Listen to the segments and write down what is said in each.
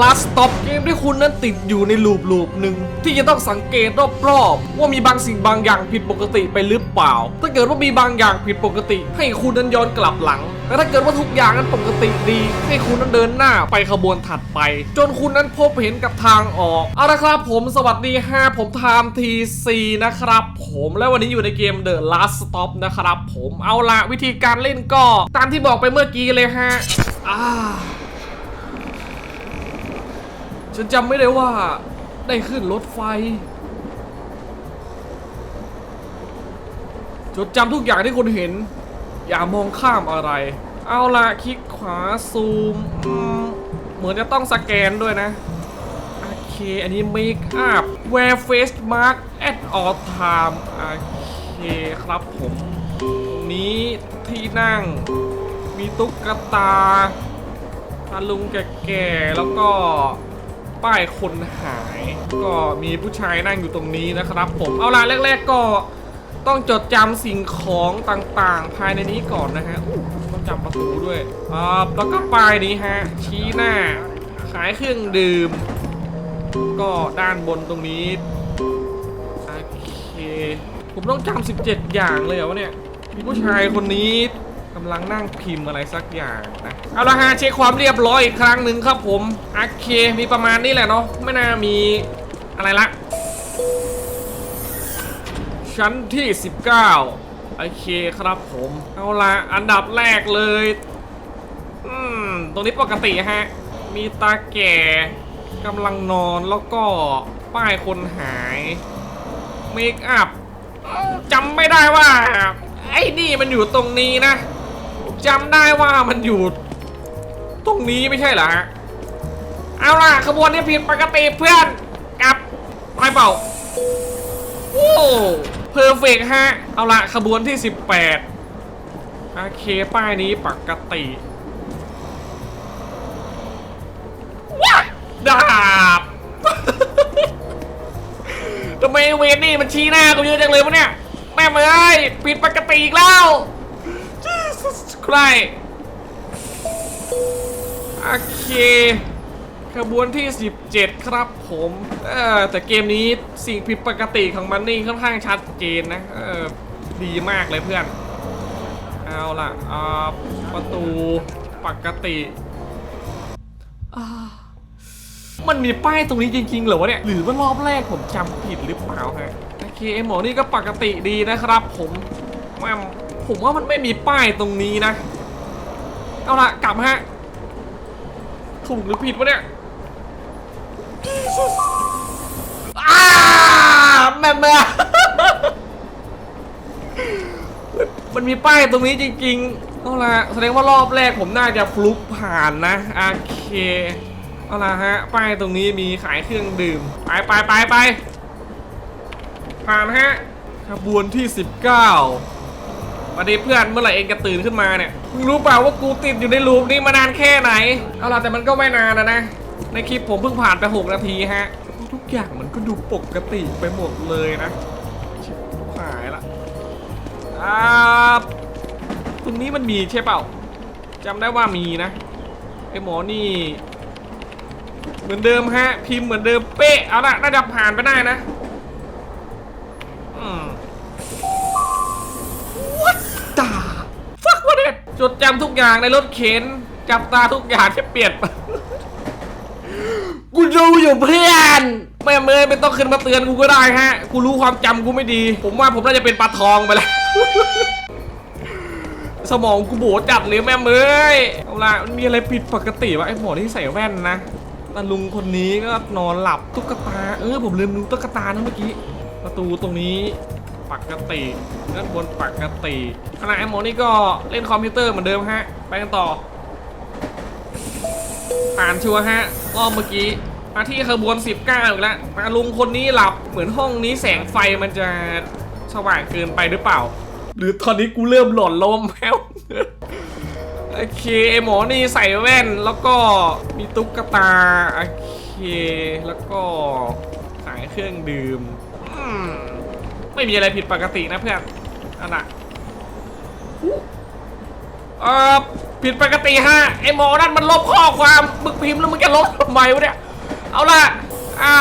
Last Stop เกมที่คุณนั้นติดอยู่ในลูปลูปหนึ่งที่จะต้องสังเกตรอบๆว่ามีบางสิ่งบางอย่างผิดปกติไปหรือเปล่า ถ้าเกิดว่ามีบางอย่างผิดปกติ ให้คุณนั้นย้อนกลับหลังแต่ถ้าเกิดว่าทุกอย่างนั้นปกติดี ให้คุณนั้นเดินหน้าไปขบวนถัดไป จนคุณนั้นพบเห็นกับทางออกเอาละครับผมสวัสดีฮะผมไทม์ทีซีนะครับ ผมและวันนี้อยู่ในเกม The Last Stop นะครับ ผมเอาละวิธีการเล่นก็ ตามที่บอกไปเมื่อกี้เลยฮะอ่า ฉันจำไม่ได้ว่าได้ขึ้นรถไฟจดจำทุกอย่างที่คุณเห็น อย่ามองข้ามอะไร เอาละคลิกขวาซูม เหมือนจะต้องสแกนด้วยนะ โอเค อันนี้ make up wear face mask at all time โอเคครับผมนี้ที่นั่ง มีตุ๊กตาตาลุงแก่ๆแล้วก็ ป้ายคนหาย ก็มีผู้ชายนั่งอยู่ตรงนี้นะครับผมเอาล่ะแรก ๆ ก็ต้องจดจำสิ่งของต่างๆ ภายในนี้ก่อนนะฮะต้องจำประตูด้วยอ่าแล้วก็ป้ายนี้ฮะชี้หน้า ขายเครื่องดื่ม ก็ด้านบนตรงนี้โอเคผมต้องจำ17 อย่างเลยเหรอวะเนี่ยมีผู้ชายคนนี้ กำลังนั่งพิมพ์อะไรสักอย่างนะ เอาละฮะเช็คความเรียบร้อยอีกครั้งหนึ่งครับผม โอเคมีประมาณนี้แหละเนาะไม่น่ามีอะไรละ ชั้นที่ 19 โอเคครับผม เอาละอันดับแรกเลย อืม ตรงนี้ปกติฮะ มีตาแก่กำลังนอนแล้วก็ป้ายคนหายเมคอัพจำไม่ได้ว่า ไอ้นี่มันอยู่ตรงนี้นะ จำได้ว่ามันอยู่ ตรงนี้ไม่ใช่เหรอฮะเอาล่ะขบวนนี้ผิดปกติเพื่อนกลับไปเปล่าโอ้เพอร์เฟกฮะ เอาละขบวนที่ 18โอเคป้ายนี้ปกติว้าดาบทำไมเวนนี่มันชี้หน้ากูเยอะจังเลยวะเนี่ย แม่เมยผิดปกติอีกแล้ว Jesus Christ โอเค ขบวนที่ 17 ครับผมเออแต่เกมนี้สิ่งผิดปกติของมันนี่ค่อนข้างชัดเจนนะเออดีมากเลยเพื่อน เอาล่ะอ่าประตูปกติอ่ามันมีป้ายตรงนี้จริงๆเหรอวะเนี่ย หรือว่ารอบแรกผมจำผิดหรือเปล่าฮะ โอเคไอ้หมอนี่ก็ปกติดีนะครับผมว่ ผมว่ามันไม่มีป้ายตรงนี้นะ เอาล่ะกลับฮะ ถูกหรือผิดวะเนี่ยอ้าแม่แม่มันมีป้ายตรงนี้จริงๆ เอาละแสดงว่ารอบแรกผมน่าจะฟลุกผ่านนะโอเคเอาละฮะ ป้ายตรงนี้มีขายเครื่องดื่ม ไปไปไปไปผ่านฮะ ขบวนที่ 19 มาดีเพื่อนเมื่อไหร่เองจะตื่นขึ้นมาเนี่ยรู้เปล่าว่ากูติดอยู่ในลูปนี้มานานแค่ไหน เอาล่ะแต่มันก็ไม่นานนะนะ ในคลิปผมเพิ่งผ่านไป 6 นาทีฮะ ทุกอย่างมันก็ดูปกติไปหมดเลยนะชิบหายละอ่าตรงนี้มันมีใช่เปล่าจำได้ว่ามีนะไอหมอนี่ เหมือนเดิมฮะพิมพ์เหมือนเดิมเป๊ะเอาละน่าจะผ่านไปได้นะ จดจำทุกอย่างในรถเข็นจับตาทุกอย่างที่เปลี่ยนกูดูอยู่เพื่อนแม่เมยไม่ต้องขึ้นมาเตือนกูก็ได้ฮะ กูรู้ความจำกูไม่ดี ผมว่าผมน่าจะเป็นปลาทองไปแล้วสมองกูโบจัดเลยแม่เมยเอาละมันมีอะไรผิดปกติวะไอ้หมอที่ใส่แว่นนะตาลุงคนนี้ก็นอนหลับตุ๊กตา เออผมลืมดูตุ๊กตานะเมื่อกี้ ประตูตรงนี้ ปกติด้านบนปกติขณะไอ้หมอนี่ก็เล่นคอมพิวเตอร์เหมือนเดิมฮะ ไปกันต่อ ผ่านชัวร์ฮะรอบเมื่อกี้มาที่ขบวน 19อีกแล้วมาลุงคนนี้หลับเหมือนห้องนี้แสงไฟมันจะสว่างเกินไปหรือเปล่า หรือตอนนี้กูเริ่มหลอนลมแล้วโอเคไอ้หมอนี่ใส่แว่นแล้วก็มีตุ๊กตาโอเคแล้วก็ขายเครื่องดื่มอืม ไม่มีอะไรผิดปกตินะเพื่อนอันน่ะเออผิดปกติฮะไอหมอนั่นมันลบข้อความมึงพิมพ์แล้วมึงจะลบทำไมวะเนี่ย เอาล่ะอ่า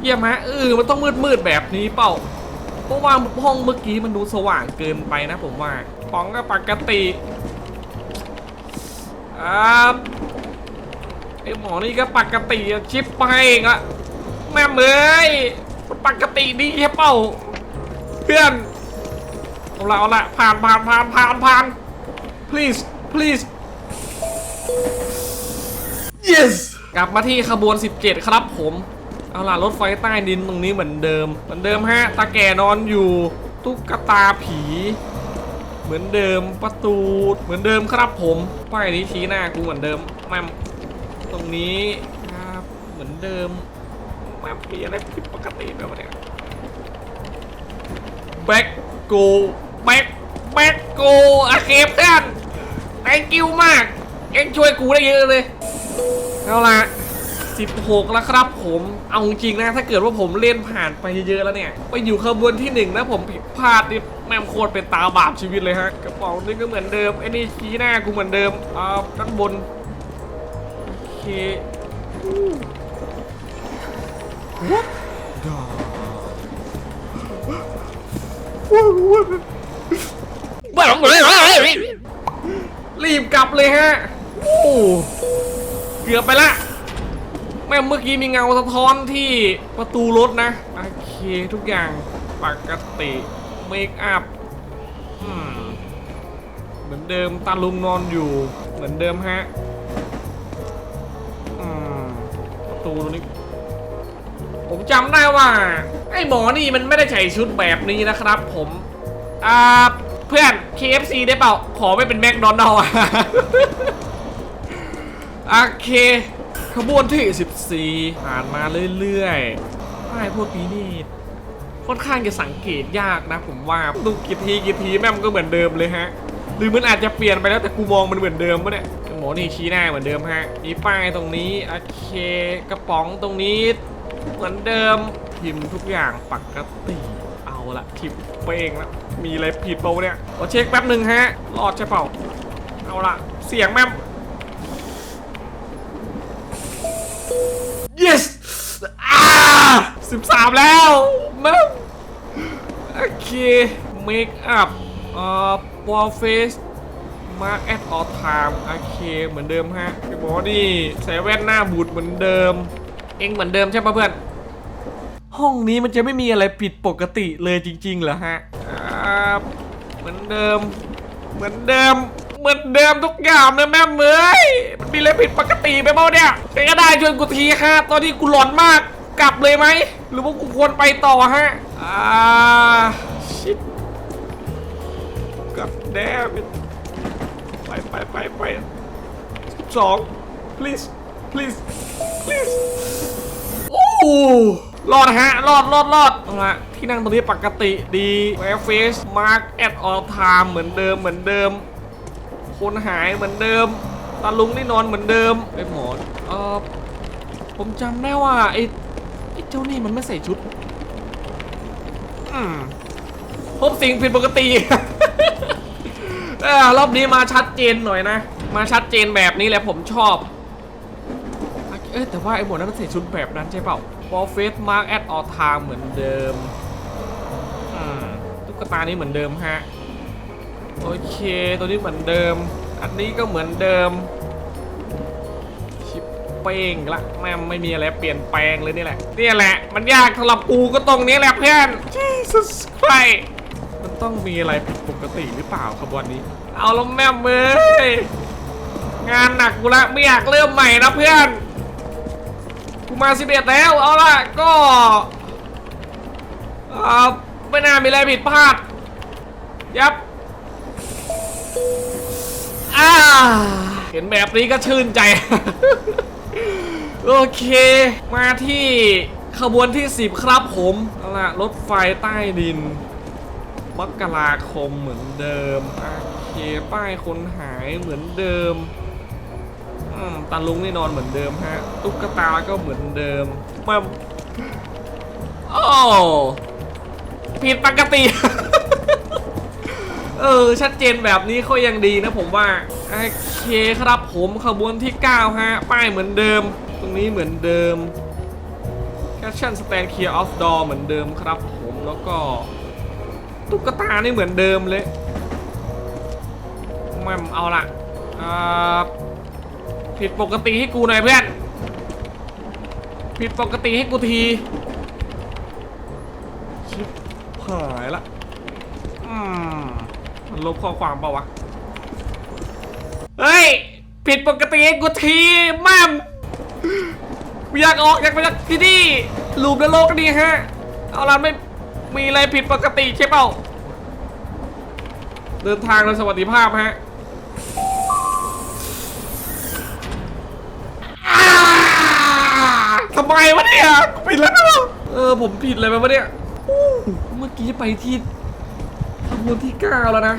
เยี่ยมฮะเออมันต้องมืดมืดแบบนี้เปล่าเพราะว่าห้องเมื่อกี้มันดูสว่างเกินไปนะผมว่าป๋องก็ปกติอ่าไอหมอนี่ก็ปกติชิปไปเองอะแม่เมยปกติดีใช่เปล่า เพื่อนเอาละเอาละผ่านผ่านผ่านผ่านผ่าน please please yes กลับมาที่ขบวน 17 ครับผม เอาล่ะ รถไฟใต้ดินตรงนี้เหมือนเดิม เหมือนเดิมฮะ ตาแก่นอนอยู่ ตุ๊กตาผี เหมือนเดิมประตู เหมือนเดิมครับผมป้ายนี้ชี้หน้ากูเหมือนเดิมแมมตรงนี้ครับเหมือนเดิมแมมมีอะไรผิดปกติไหมวะเนี่ย แบ็กโกแบ็กแบ็กโกอาเคเพื่อน thank you มากเอ็งช่วยกูได้เยอะเลย เอาละ16 แล้วครับผม เอาจริงนะ ถ้าเกิดว่าผมเล่นผ่านไปเยอะๆแล้วเนี่ย ไปอยู่ขบวนที่หนึ่งนะผมผิดพลาดนี่แม่งโคตรเป็นตาบาปชีวิตเลยฮะ กระเป๋านี่ก็เหมือนเดิมไอ้นี่ชี้หน้ากูเหมือนเดิมอ่าด้านบน โอเค รีบกลับเลยฮะโอ้เกือบไปละ แม่เมื่อกี้มีเงาสะท้อนที่ประตูรถนะ โอเคทุกอย่างปกติเมคอัพเหมือนเดิมตาลุงนอนอยู่ เหมือนเดิมฮะประตูตรงนี้ ผมจำได้ว่า ไอ้หมอนี่มันไม่ได้ใส่ชุดแบบนี้นะครับ ผมอ่าเพื่อน KFC ได้เปล่า ขอไม่เป็นแมคโดนัลล์อะโอเค ขบวนที่ 14 ผ่านมาเรื่อยๆป้ายพวกนี้นี่ค่อนข้างจะสังเกตยากนะผมว่าดูกี่ทีกี่ทีแม่มันก็เหมือนเดิมเลยฮะ หรือมันอาจจะเปลี่ยนไปแล้วแต่กูมองมันเหมือนเดิมปะเนี่ยหมอนี่ชี้หน้าเหมือนเดิมฮะมีป้ายตรงนี้โอเค กระป๋องตรงนี้ เหมือนเดิมพิมพ์ทุกอย่างปกติเอาละทิปเป้งแล้วมีอะไรผิดเปล่าเนี่ยขอเช็คแป๊บหนึ่งฮะรอดใช่เปล่าเอาละเสียงแม่ม yes อ่าสิบสามแล้วแม่มโอเค make up เอ่อ wall face mark at all time โอเค เหมือนเดิมฮะพี่หมอนี่ใส่แว่นหน้าบูดเหมือนเดิม เองเหมือนเดิมใช่ปะเพื่อน ห้องนี้มันจะไม่มีอะไรผิดปกติเลยจริง ๆ เหรอฮะอ่าเหมือนเดิม เหมือนเดิม เหมือนเดิมทุกอย่างนะแม่เมยมันมีอะไรผิดปกติไปเปล่าเนี่ยใครก็ได้ช่วยกูทีฮะตอนนี้กูหลอนมาก กลับเลยไหม หรือว่ากูควรไปต่อฮะ อ่า ชิดกับแดมไปไปไปไปสอง please please please โอ้รอดฮะ รอดรอดรอดเอาละที่นั่งตรงนี้ปกติดีแวร์เฟสมาร์กแอดออลไทม์เหมือนเดิมเหมือนเดิม คนหายเหมือนเดิมตาลุงนี่นอนเหมือนเดิมไอ้หมอเออผมจำได้ว่าไอ้ไอ้เจ้านี่มันไม่ใส่ชุดอืมพบสิ่งผิดปกติเออรอบนี้มาชัดเจนหน่อยนะ มาชัดเจนแบบนี้แหละผมชอบ เอ้ยแต่ว่าไอ้หมวดนั้นมันใส่ชุดแบบนั้นใช่เปล่า w a l l Face Mark at all time เหมือนเดิมอืมตุ๊กตานี้เหมือนเดิมฮะ โอเค ตัวนี้เหมือนเดิม อันนี้ก็เหมือนเดิม ชิปเป้งละแม่งไม่มีอะไรเปลี่ยนแปลงเลยนี่แหละ นี่แหละ มันยากสำหรับกูก็ตรงนี้แหละเพื่อน Jesus Christ มันต้องมีอะไรผิดปกติหรือเปล่าขบวนนี้ เอาแล้วแม่เมยงานหนักกูละไม่อยากเริ่มใหม่นะเพื่อน กูมาสิบเอ็ดแล้ว เอาล่ะ ก็ไม่น่ามีอะไรผิดพลาด ยับอ่าเห็นแบบนี้ก็ชื่นใจ โอเค มาที่ขบวนที่10ครับผมเอาล่ะ รถไฟใต้ดินมกราคมเหมือนเดิมโอเคป้ายคนหายเหมือนเดิม มตาลุงนี่นอนเหมือนเดิมฮะ ตุ๊กตาก็เหมือนเดิมมาโอ้ผิดปกติ เออ ชัดเจนแบบนี้เขายังดีนะผมว่า โอเคครับผมขบวนที่ 9 ฮะ ป้ายเหมือนเดิม ตรงนี้เหมือนเดิม Caption Stand Clear of Door เหมือนเดิมครับผมแล้วก็ ตุ๊กตานี่เหมือนเดิมเลยแม่มเอาละอ่า ผิดปกติให้กูหน่อยเพื่อน ผิดปกติให้กูที ชิบหายละอืมมันลบข้อความเปล่าวะ เฮ้ย ผิดปกติให้กูทีแม่มกูอยากออกอยากไปจากที่นี่ลูปนรกนี่ฮะ เอาล่ะไม่มีอะไรผิดปกติใช่เปล่า เดินทางโดยสวัสดิภาพฮะอ้า ทำไมวะเนี่ยกูผิดแล้วนะเออผมผิดอะไรไปวะเนี่ยอู้เมื่อกี้ไปที่ขบวนที่เก้าแล้วนะ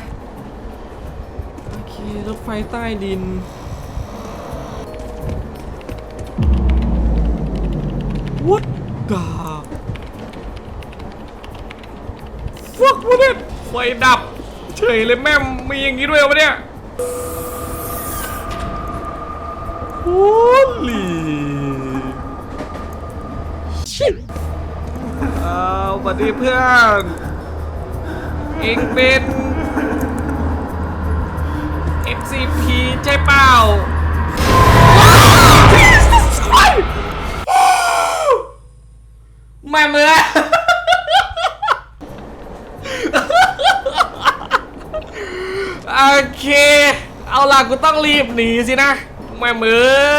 โอเครถไฟใต้ดิน What the fuck วะเนี่ยไฟดับ เฉยเลยแม่มีอย่างนี้ด้วยวะเนี่ย Holy shit อ้าวสวัสดีเพื่อนเองเป็น FCP ใช่เปล่าแม่เมื่อโอเค เอาล่ะกูต้องรีบหนีสินะแม่เม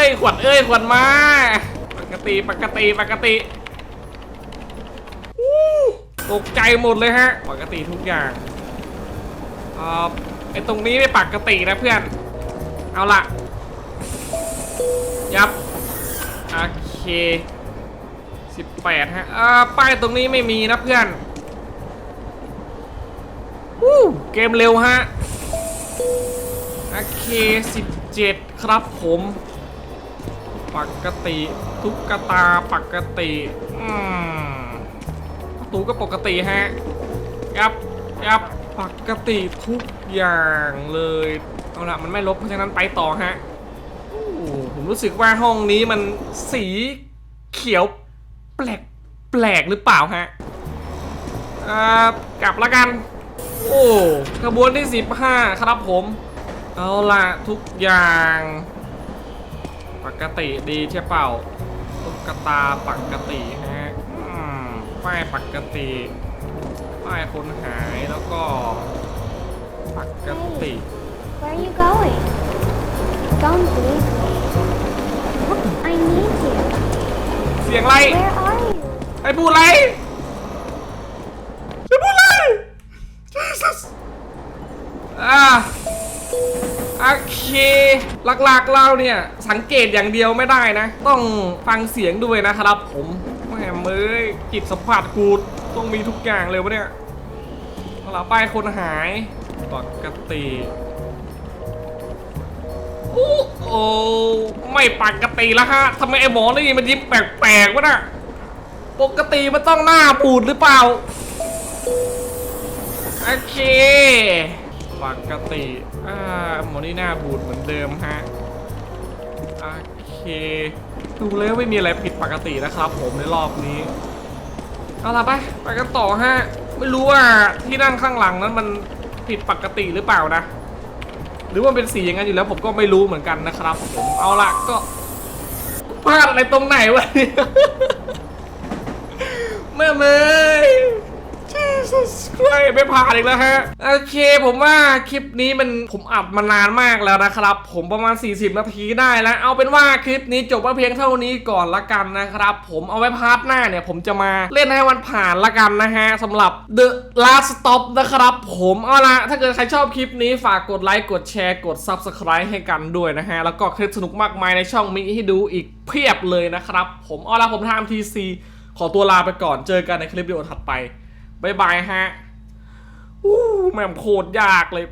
ยขวัญเอ้ยขวัญมา ปกติปกติปกติ ตกใจหมดเลยฮะ ปกติทุกอย่างเอ่อไอตรงนี้ไม่ปกตินะเพื่อน เอาละยับ โอเค18ฮะเอ่อป้ายตรงนี้ไม่มีนะเพื่อนวู้เกมเร็วฮะ โอเค17ครับผม ปกติ ทุกกตาปกติ อืม ตูก็ปกติฮะยับยับปกติทุกอย่างเลย เอาละมันไม่ลบเพราะฉะนั้นไปต่อฮะโอ้ผมรู้สึกว่าห้องนี้มันสีเขียวแปลกแปลกหรือเปล่าฮะอ่ากลับละกัน โอ้ขบวนที่ 15 ครับผม เอาละทุกอย่าง ปกติดีใช่เปล่าตุ๊กตาปกติฮะ ป้ายปกติ ป้ายคนหายแล้วก็ปกติ Where are you going? Don't leave me. I need you. เสียงอะไร Where are you? ไอ้พูดอะไรไอ้พูดอะไร Jesus อ่าโอเค หลักๆเราเนี่ย สังเกตอย่างเดียวไม่ได้นะ ต้องฟังเสียงด้วยนะครับผม แหมเมยจิตสัมผัสกูต้องมีทุกอย่างเลยวะเนี่ยเอาล่ะป้ายคนหายปกติโอ้โอ้ไม่ปกติแล้วฮะทำไมไอ้หมอนี่มันยิ้มแปลกๆวะน่ะปกติมันต้องหน้าปูดหรือเปล่าโอเคปกติอ่าหมอนี่หน้าบูดเหมือนเดิมฮะ ดูแล้วไม่มีอะไรผิดปกตินะครับ ผมในรอบนี้ เอาล่ะไปไปกันต่อฮะ ไม่รู้ว่าที่นั่งข้างหลังนั้นมันผิดปกติหรือเปล่านะ หรือว่าเป็นสีอย่างนั้นอยู่แล้ว ผมก็ไม่รู้เหมือนกันนะครับผมเอาล่ะก็พลาดอะไรตรงไหนวะเนี่ยแม่เมย ไม่ผ่านอีกแล้วฮะ โอเคผมว่าคลิปนี้มันผมอัดมานานมากแล้วนะครับ ผมประมาณ 40 นาทีได้แล้ว เอาเป็นว่าคลิปนี้จบมาเพียงเท่านี้ก่อนละกันนะครับ ผมเอาไว้พาร์ทหน้าเนี่ย ผมจะมาเล่นให้วันผ่านละกันนะฮะสำหรับ The Last Stop นะครับผมเอาละถ้าเกิดใครชอบคลิปนี้ฝากกดไลค์กดแชร์กด Subscribe ให้กันด้วยนะฮะ แล้วก็คลิปสนุกมากมายในช่องมิให้ดูอีกเพียบเลยนะครับ ผมเอาละผมทำทีซีขอตัวลาไปก่อนเจอกันในคลิปวิดีโอถัดไป บายบายฮะอู้แม่มโคตรยากเลย